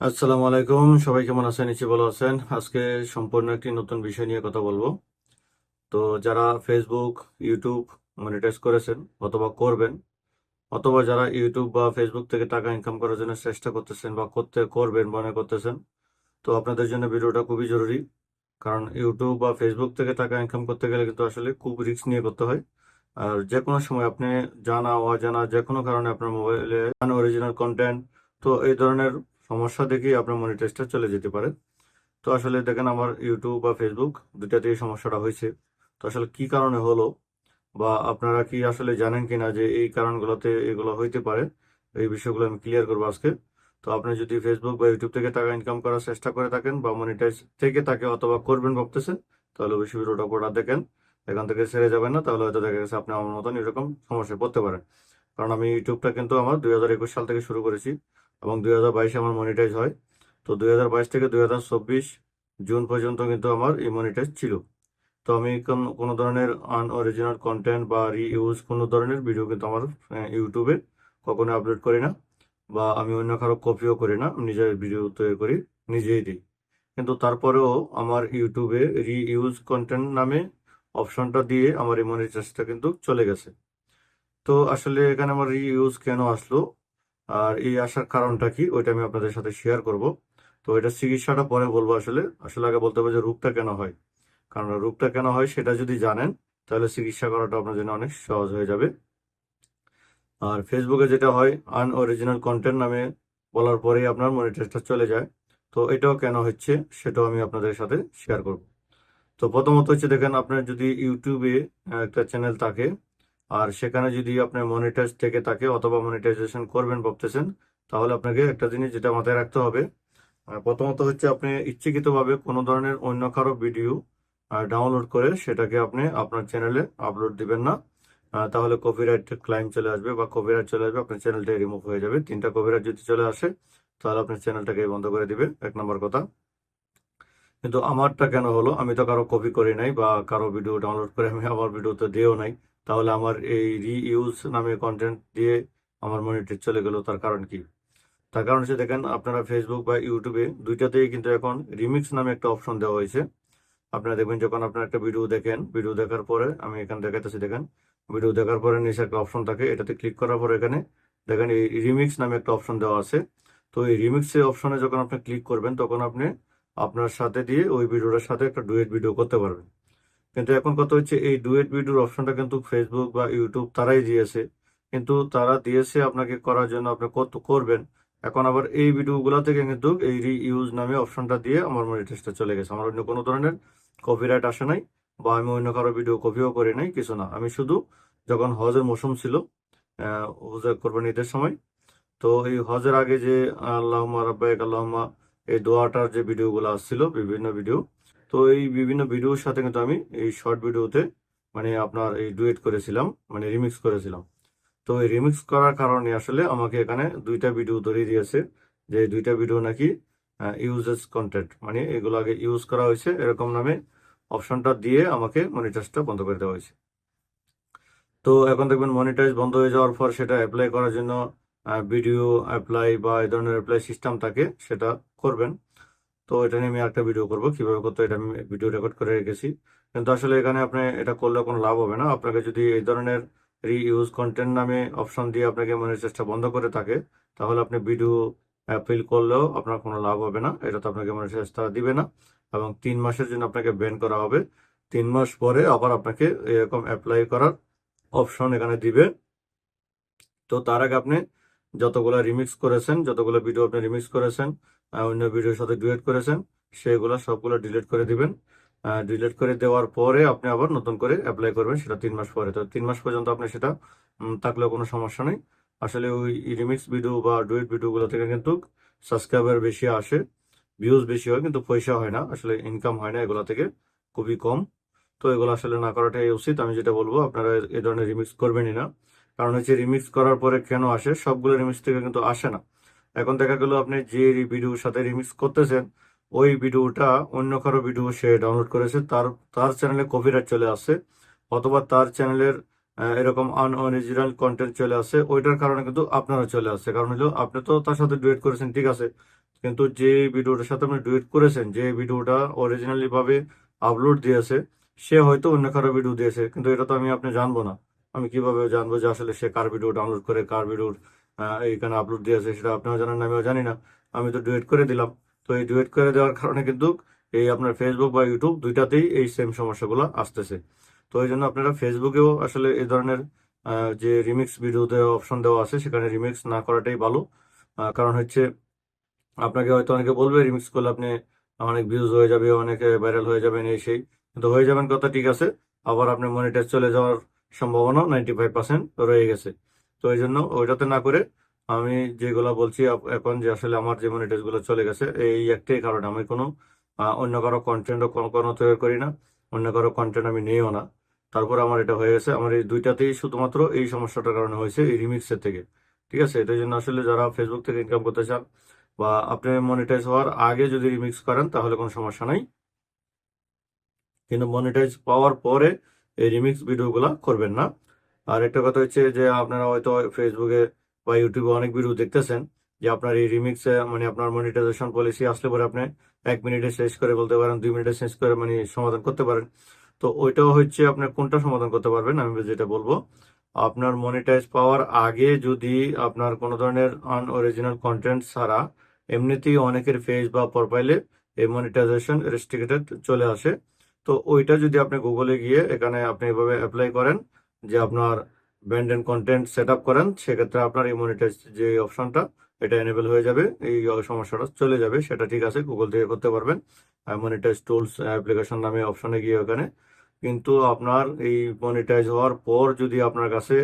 আসসালামু আলাইকুম। সবাই কেমন আছেন? নিচে ভালো আছেন। আজকে সম্পূর্ণ একটি নতুন বিষয় নিয়ে কথা বলব। তো যারা ফেসবুক ইউটিউব মনিটাইজ করেছেন অথবা করবেন, অথবা যারা ইউটিউব বা ফেসবুক থেকে টাকা ইনকাম করার জন্য চেষ্টা করতেছেন বা করতে, করবেন, মনে করতেছেন, তো আপনাদের জন্য ভিডিওটা খুবই জরুরি। কারণ ইউটিউব বা ফেসবুক থেকে টাকা ইনকাম করতে গেলে কিন্তু আসলে খুব রিস্ক নিয়ে করতে হয়। আর যে কোনো সময় আপনি জানা, অজানা যে কোনো কারণে আপনার মোবাইলে অরিজিনাল কন্টেন্ট তো এই ধরনের সমস্যা দেখেই আপনার মনিটাইজটা চলে যেতে পারে। তো আসলে দেখেন আমার ইউটিউব বা ফেসবুক দুটাতেই সমস্যাটা হয়েছে। তো আসলে কি কারণে হলো বা আপনারা কি আসলে জানেন কি না যে এই কারণগুলোতে এগুলো হইতে পারে, এই বিষয়গুলো আমি ক্লিয়ার করব আজকে। তো আপনি যদি ফেসবুক বা ইউটিউব থেকে টাকা ইনকাম করার চেষ্টা করে থাকেন বা মনিটাইজ থেকে তাকে অথবা করবেন ভাবতেছেন, তাহলে অবশ্যই ভিডিওটা পুরোটা দেখেন। এখান থেকে সেরে যাবেন না, তাহলে হয়তো দেখা গেছে আপনি আমার মতন এরকম সমস্যায় পড়তে পারেন। কারণ আমি ইউটিউবটা কিন্তু আমার দুই হাজার একুশ সাল থেকে শুরু করেছি। এবং দুই হাজার বাইশে আমার মনিটাইজ হয়। তো দুই হাজার বাইশ থেকে দুই হাজার চব্বিশ জুন পর্যন্ত কিন্তু আমার এই মনিটাইজ ছিল। তো আমি কোন- ধরনের আনঅরিজিনাল কন্টেন্ট বা রিইউজ কোনো ধরনের ভিডিও কিন্তু আমার ইউটিউবে কখনো আপলোড করি না বা আমি অন্য কারও কপিও করি না নিজের ভিডিও তৈরি করি, নিজেই দিই। কিন্তু তারপরেও আমার ইউটিউবে রিইউজ কন্টেন্ট নামে অপশনটা দিয়ে আমার এই মনিটাইজটা কিন্তু চলে গেছে। তো আসলে এখানে আমার রিইউজ কেন আসলো? আর এই আসার কারণটা কি, ওইটা আমি আপনাদের সাথে শেয়ার করব। তো এটা চিকিৎসাটা পরে বলব আসলে। আসলে আগে বলতে হবে যে রোগটা কেন হয়। কারণ রোগটা কেন হয় সেটা যদি জানেন, তাহলে চিকিৎসা করাটা আপনার জন্য অনেক সহজ হয়ে যাবে। আর ফেসবুকে যেটা হয় আনঅরিজিনাল কন্টেন্ট নামে বলার পরেই আপনার মনিটাইজটা চলে যায়। তো এটাও কেন হচ্ছে, সেটাও আমি আপনাদের সাথে শেয়ার করব। তো প্রথমত হচ্ছে দেখেন, আপনার যদি ইউটিউবে একটা চ্যানেল থাকে আর সেখানে যদি আপনার মনিটাইজ থেকে থাকে অথবা মনিটাইজেশন করবেন ভাবতেছেন, তাহলে আপনাকে একটা জিনিস যেটা মাথায় রাখতে হবে প্রথমত হচ্ছে আপনি ইচ্ছাকৃতভাবে কোনো ধরনের অন্য কারও ভিডিও ডাউনলোড করে সেটাকে আপনি আপনার চ্যানেলে আপলোড দিবেন না। তাহলে কপিরাইট ক্লাইম চলে আসবে বা কপিরাইট চলে আসবে, আপনার চ্যানেলটা রিমুভ হয়ে যাবে। তিনটা কপিরাইট যদি চলে আসে, তাহলে আপনার চ্যানেলটাকে বন্ধ করে দিবে। এক নম্বর কথা। কিন্তু আমারটা কেন হলো? আমি তো কারও কপি করি নাই বা কারও ভিডিও ডাউনলোড করে আমি আমার ভিডিওতে দিয়েও নাই। তাহলে আমার এই রিইউজ নামে কন্টেন্ট দিয়ে আমার মনিটর চলে গেল, তার কারণ কি? তার কারণ হচ্ছে দেখেন, আপনারা ফেসবুক বা ইউটিউবে দুইটাতেই কিন্তু এখন রিমিক্স নামে একটা অপশন দেওয়া হয়েছে। আপনারা দেখবেন যখন আপনার একটা ভিডিও দেখেন ভিডিও দেখার পরে আমি এখানে দেখাতেছি দেখেন ভিডিও দেখার পরে নিচে একটা অপশন থাকে, এটাতে ক্লিক করার পরে এখানে দেখেন এই রিমিক্স নামে একটা অপশন দেওয়া আছে। তো এই রিমিক্সের অপশনে যখন আপনি ক্লিক করবেন, তখন আপনি আপনার সাথে দিয়ে ওই ভিডিওটার সাথে একটা ডুয়েট ভিডিও করতে পারবেন। কিন্তু এখন কথা হচ্ছে এই ডুয়েট ভিডিওর অপশনটা কিন্তু ফেসবুক বা ইউটিউব তারাই দিয়েছে। কিন্তু তারা দিয়েছে আপনাকে করার জন্য আপনি কত করবেন। এখন আবার এই ভিডিওগুলো থেকে কিন্তু এই রিইউজ নামে অপশনটা দিয়ে আমার মনিটাইজটা চলে গেছে। আমার অন্য কোনো ধরনের কপিরাইট আসে নাই বা আমি অন্য কারও ভিডিও কপিও করি নাই, কিছু না। আমি শুধু যখন হজের মৌসুম ছিল হজের কোরবানি ঈদের সময়, তো এই হজের আগে যে আল্লাহুম্মা রাব্বাইক আল্লাহুম্মা এই দোয়াটার যে ভিডিওগুলো আসছিল, বিভিন্ন ভিডিও তো এই বিভিন্ন ভিডিওর সাথে কিন্তু আমি এই শর্ট ভিডিওতে মানে আপনার এই ডুয়েট করেছিলাম মানে রিমিক্স করেছিলাম। তো এই রিমিক্স করার কারণে আসলে আমাকে এখানে দুইটা ভিডিও ধরিয়ে দিয়েছে, যে দুইটা ভিডিও নাকি ইউজেস কন্টেন্ট মানে এগুলো আগে ইউজ করা হয়েছে, এরকম নামে অপশনটা দিয়ে আমাকে মনিটাইজটা বন্ধ করে দেওয়া হয়েছে। তো এখন দেখবেন মনিটাইজ বন্ধ হয়ে যাওয়ার পর সেটা অ্যাপ্লাই করার জন্য ভিডিও অ্যাপ্লাই বা এই ধরনের অ্যাপ্লাই সিস্টেম থাকে, সেটা করবেন। তো এটা নিয়ে আমি একটা ভিডিও করব। কীভাবে করতে এটা আমি ভিডিও রেকর্ড করে রেখেছি। কিন্তু আসলে এখানে আপনি এটা করলে কোনো লাভ হবে না। আপনাকে যদি এই ধরনের রিইউজ কন্টেন্ট নামে অপশন দিয়ে আপনাকে মনিটাইজটা বন্ধ করে থাকে, তাহলে আপনি ভিডিও অ্যাপিল করলেও আপনার কোনো লাভ হবে না। এটা তো আপনাকে মনিটাইজ তারা দিবে না। এবং তিন মাসের জন্য আপনাকে ব্যান করা হবে। তিন মাস পরে আবার আপনাকে এরকম অ্যাপ্লাই করার অপশন এখানে দিবে। তো তার আগে আপনি যতগুলো রিমিক্স করেছেন, যতগুলো ভিডিও আপনি রিমিক্স করেছেন অন্য ভিডিওর সাথে ডুয়েট করেছেন, সেগুলো সবগুলো ডিলিট করে দিবেন। ডিলিট করে দেওয়ার পরে আপনি আবার নতুন করে অ্যাপ্লাই করবেন, সেটা তিন মাস পরে। তো তিন মাস পর্যন্ত আপনি সেটা থাকলেও কোনো সমস্যা নেই। আসলে ওই রিমিক্স ভিডিও বা ডুয়েট ভিডিওগুলো থেকে কিন্তু সাবস্ক্রাইবার বেশি আসে ভিউজ বেশি হয়, কিন্তু পয়সা হয় না। আসলে ইনকাম হয় না এগুলো থেকে, খুবই কম। তো এগুলো আসলে না করাটাই উচিত। আমি যেটা বলব, আপনারা এ ধরনের রিমিক্স করবেনই না। কারণ হচ্ছে রিমিক্স করার পরে কেন আসে? সবগুলো রিমিক্স থেকে কিন্তু আসে না। এখন দেখা গেল আপনি যে ভিডিওর সাথে রিমিক্স করতেছেন, ওই ভিডিওটা অন্য কারও ভিডিও সে ডাউনলোড করেছে। তার তার চ্যানেলে কপিরাইট চলে আসে অথবা তার চ্যানেলের এরকম আনঅরিজিনাল কন্টেন্ট চলে আসে ওইটার কারণে কিন্তু আপনারও চলে আসছে। কারণ হলো, আপনি তো তার সাথে ডুয়েট করেছেন, ঠিক আছে? কিন্তু যে ভিডিওটার সাথে আপনি ডুয়েট করেছেন, যে ভিডিওটা অরিজিনালি ভাবে আপলোড দিয়েছে, সে হয়তো অন্য কারও ভিডিও দিয়েছে। কিন্তু এটা তো আমি, আপনি জানব না। আমি কীভাবে জানব যে আসলে সে কার ভিডিও ডাউনলোড করে, কার ভিডিওর এইখানে আপলোড দিয়েছে সেটা আপনিও জানেন আমিও জানি না। আমি তো ডুয়েট করে দিলাম। তো এই ডুয়েট করে দেওয়ার কারণে কিন্তু এই আপনার ফেসবুক বা ইউটিউব দুইটাতেই এই সেম সমস্যাগুলো আসতেছে। তো এই জন্য আপনারা ফেসবুকেও আসলে এই ধরনের যে রিমিক্স ভিডিওতে অপশন দেওয়া আছে, সেখানে রিমিক্স না করাটাই ভালো। কারণ হচ্ছে আপনাকে হয়তো অনেকে বলবে রিমিক্স করলে আপনি অনেক ভিউজ হয়ে যাবে, অনেকে ভাইরাল হয়ে যাবেন, এই সেই। কিন্তু হয়ে যাবেন কথা ঠিক আছে। আবার আপনি মনিটাইজ চলে যাওয়ার সম্ভাবনা নাইনটি ফাইভ পার্সেন্ট রয়ে গেছে। তো এই জন্য ওইটাতে না করে আমি যেগুলো বলছি এখন যে আসলে আমার যে মনিটাইজগুলো চলে গেছে, এই একটাই কারণে। আমি কোনো অন্য কারও কন্টেন্টও কোনো তৈরি করি না, অন্য কারও কন্টেন্ট আমি নিও না। তারপর আমার এটা হয়ে গেছে, আমার এই দুইটাতেই শুধুমাত্র এই সমস্যাটার কারণে হয়েছে এই রিমিক্সের থেকে। ঠিক আছে? এটার জন্য আসলে যারা ফেসবুক থেকে ইনকাম করতে চান বা আপনি মনিটাইজ হওয়ার আগে যদি রিমিক্স করেন, তাহলে কোনো সমস্যা নাই। কিন্তু মনিটাইজ পাওয়ার পরে এই রিমিক্স ভিডিওগুলো করবেন না। আর একটা কথা হচ্ছে যে, আপনারা হয়তো ফেসবুকে বা ইউটিউবে অনেক ভিডিও দেখতেছেন যে, আপনার এই রিমিক্সে মানে আপনার মনিটাইজেশন পলিসি আসলে পরে আপনি এক মিনিটে শেষ করে বলতে পারেন, দুই মিনিটে শেষ করে মানে সমাধান করতে পারেন। তো ওইটাও হচ্ছে আপনার কোনটা সমাধান করতে পারবেন আমি যেটা বলব। আপনার মনিটাইজ পাওয়ার আগে যদি আপনার কোনো ধরনের আনঅরিজিনাল কন্টেন্ট ছাড়া এমনিতেই অনেকের ফেস বা প্রোফাইলে এই মনিটাইজেশন রেস্ট্রিক্টেড চলে আসে তো ওইটা যদি আপনি গুগলে গিয়ে এখানে আপনি এভাবে অ্যাপ্লাই করেন, যে আপনার band and content set up করেন, সেক্ষেত্রে আপনার এই যে অপশনটা এটা এনেবল হয়ে যাবে, এই সমস্যাটা চলে যাবে, সেটা ঠিক আছে গুগল থেকে করতে পারবেন। মনিটাইজ টুলস অ্যাপ্লিকেশন নামে অপশনে গিয়ে ওখানে। কিন্তু আপনার এই মনিটাইজ হওয়ার পর যদি আপনার কাছে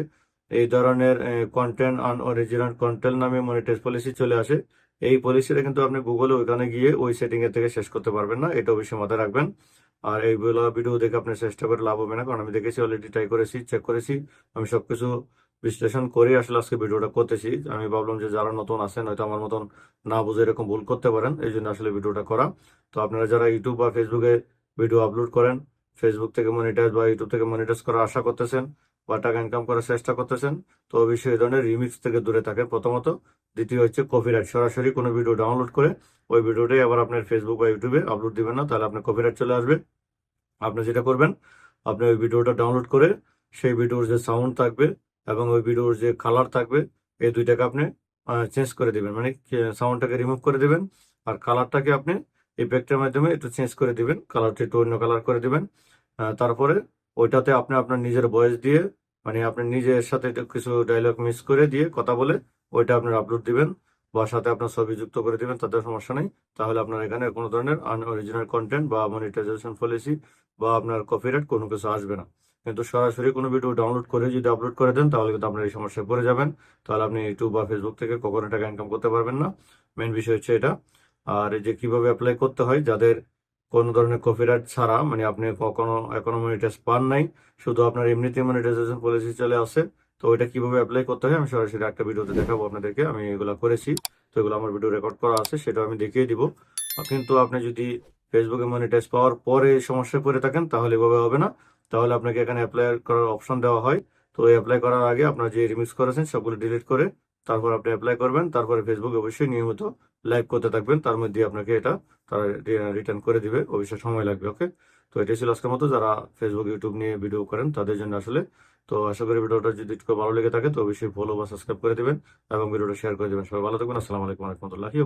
এই ধরনের কন্টেন্ট আনঅরিজিনাল কন্টেন্ট নামে মনিটাইজ পলিসি চলে আসে, এই পলিসিটা কিন্তু আপনি গুগলে ওইখানে গিয়ে ওই সেটিংয়ের থেকে শেষ করতে পারবেন না, এটা অবশ্যই মাথায় রাখবেন। আর এইগুলো ভিডিও দেখে আপনি চেষ্টা করে লাভ হবে না, কারণ আমি দেখেছি অলরেডি ট্রাই করেছি চেক করেছি, আমি সবকিছু বিশ্লেষণ করে আসলে আজকে ভিডিওটা করতেছি। আমি ভাবলাম যে যারা নতুন আছেন, হয়তো আমার মতন না বুঝে এরকম ভুল করতে পারেন, এই জন্য আসলে ভিডিওটা করা। তো আপনারা যারা ইউটিউব বা ফেসবুকে ভিডিও আপলোড করেন ফেসবুক থেকে মনিটাইজ বা ইউটিউব থেকে মনিটাইজ করার আশা করতেছেন বা টাকা ইনকাম করার চেষ্টা করতেছেন, তো অবশ্যই এই ধরনের রিমিক্স থেকে দূরে থাকেন প্রথমত। দ্বিতীয় হচ্ছে কপিরাইট সরাসরি কোনো ভিডিও ডাউনলোড করে ওই ভিডিওটাই আবার আপনার ফেসবুক বা ইউটিউবে আপলোড দেবেন না, তাহলে আপনার কপিরাইট চলে আসবে। আপনি যেটা করবেন, আপনি ওই ভিডিওটা ডাউনলোড করে সেই ভিডিওর যে সাউন্ড থাকবে এবং ওই ভিডিওর যে কালার থাকবে, এই দুইটাকে আপনি চেঞ্জ করে দেবেন। মানে সাউন্ডটাকে রিমুভ করে দেবেন আর কালারটাকে আপনি ইফেক্টের মাধ্যমে একটু চেঞ্জ করে দিবেন। কালারটা একটু অন্য কালার করে দিবেন। তারপরে ওইটাতে আপনি আপনার নিজের ভয়েস দিয়ে মানে আপনি নিজের সাথে কিছু ডায়লগ মিস করে দিয়ে কথা বলে ওইটা আপনার আপলোড দিবেন, বা সাথে আপনার ছবি যুক্ত করে দিবেন তাতে সমস্যা নেই। তাহলে আপনার এখানে কোনো ধরনের আনঅরিজিনাল কন্টেন্ট বা মনিটাইজেশন পলিসি বা আপনার কপিরাইট কোনো কিছু আসবে না। কিন্তু সরাসরি কোনো ভিডিও ডাউনলোড করে যদি আপলোড করে দেন, তাহলে কিন্তু আপনার এই সমস্যায় পড়ে যাবেন। তাহলে আপনি ইউটিউব বা ফেসবুক থেকে কখনো টাকা ইনকাম করতে পারবেন না। মেন বিষয় হচ্ছে এটা। আর এই যে কীভাবে অ্যাপ্লাই করতে হয়, যাদের কোনো ধরনের কপিরাইট ছাড়া মানে আপনি কখনো এখনও মনিটাইজ পান নাই, শুধু আপনার এমনিতে মনিটাইজেশন পলিসি চলে আসে, তো ওইটা কীভাবে অ্যাপ্লাই করতে হয় আমি সরাসরি একটা ভিডিওতে দেখাবো আপনাদেরকে, আমি এগুলো করেছি, তো এগুলো আমার ভিডিও রেকর্ড করা আছে, সেটা আমি দেখিয়ে দিব। কিন্তু আপনি যদি ফেসবুকে মনিটাইজ পাওয়ার পরে সমস্যায় পড়ে থাকেন, তাহলে এভাবে হবে না। তাহলে আপনাকে এখানে অ্যাপ্লাই করার অপশন দেওয়া হয়। তো অ্যাপ্লাই করার আগে আপনার যে রিমিক্স করেছেন, সবগুলো ডিলিট করে তারপর আপনি অ্যাপ্লাই করবেন, তারপরে ফেসবুক অবশ্যই নিয়মিত লাইভ করতে থাকবেন। তার মধ্যে আপনাকে এটা তারা রিটার্ন করে দিবে। অবশ্যই সময় লাগবে ওকে তো এটাই ছিল আজকের মতো। যারা ফেসবুক ইউটিউব নিয়ে ভিডিও করেন, তাদের জন্য আসলে তো আশা করি ভিডিওটা যদি একটু ভালো লেগে থাকে, তো অবশ্যই ফলো বা সাবস্ক্রাইব করে দেবেন এবং ভিডিওটা শেয়ার করে দেবেন। সবাই ভালো থাকবেন। আসসালামু আলাইকুম রহমতুল্লাহি